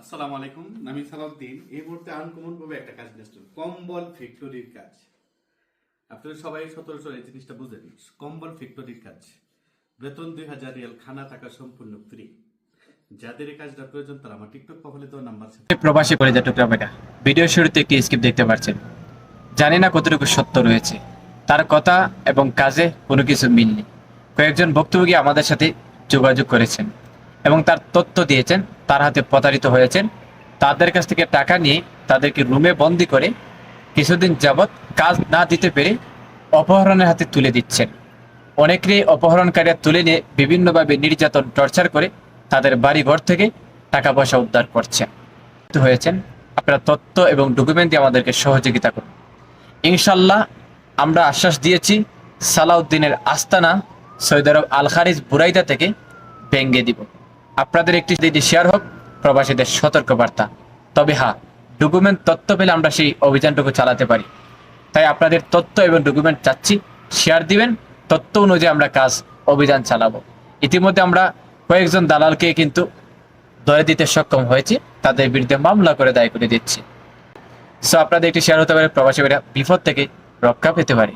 আসসালামু আলাইকুম আমি সালাউদ্দিন। এই মুহূর্তে আনকমন ভাবে একটা কাজ নিয়ে কম্বল ফ্যাক্টরির কাজ। আপনারা সবাই সতেরোশো এই জিনিসটা বুঝেন, কম্বল ফ্যাক্টরির কাজ। বেতন দুই হাজার রিয়াল, খানা টাকা সম্পূর্ণ ফ্রি যাদের এই কাজটা প্রয়োজন, তারা আমার টিকটক প্রোফাইলে দেওয়া নাম্বার সাথে প্রবাসী কলেজা টুকরা বেটা ভিডিও শুরুতে একটি স্কিপ দেখতে পাচ্ছেন জানি না কতটুকু সত্য রয়েছে। তার কথা এবং কাজে কোনো কিছু মিল নেই। কয়েকজন ভুক্তভোগী আমাদের সাথে যোগাযোগ করেছেন এবং তার তথ্য দিয়েছেন। তার হাতে প্রতারিত হয়েছেন। তাদের কাছ থেকে টাকা নিয়ে তাদেরকে রুমে বন্দি করে কিছুদিন যাবৎ কাজ না দিতে পেরে অপহরণের হাতে তুলে দিচ্ছেন। অনেকেরই অপহরণকারীরা তুলে নিয়ে বিভিন্নভাবে নির্যাতন, টর্চার করে তাদের বাড়ি ঘর থেকে টাকা পয়সা উদ্ধার করছেন হয়েছেন, আপনারা তথ্য এবং ডকুমেন্ট দিয়ে আমাদেরকে সহযোগিতা করুন। ইনশাল্লাহ আমরা আশ্বাস দিয়েছি, সালাউদ্দিনের আস্তানা সৌদি আরব আল খারিজ বুরাইদা থেকে ভেঙ্গে দিব। আপনাদের একটি যদি শেয়ার হোক, প্রবাসীদের সতর্ক বার্তা তবে হ্যাঁ ডকুমেন্ট তথ্য পেলে আমরা সেই অভিযানটুকু চালাতে পারি। তাই আপনাদের তথ্য এবং ডকুমেন্ট চাচ্ছি শেয়ার দিবেন, তথ্য অনুযায়ী আমরা কাজ, অভিযান চালাবো। ইতিমধ্যে আমরা কয়েকজন দালালকে কিন্তু ধরে দিতে সক্ষম হয়েছি, তাদের বিরুদ্ধে মামলা করে দায় করে দিচ্ছি। সো আপনাদের একটি শেয়ার হতে পারে, প্রবাসী বিপদ থেকে রক্ষা পেতে পারে।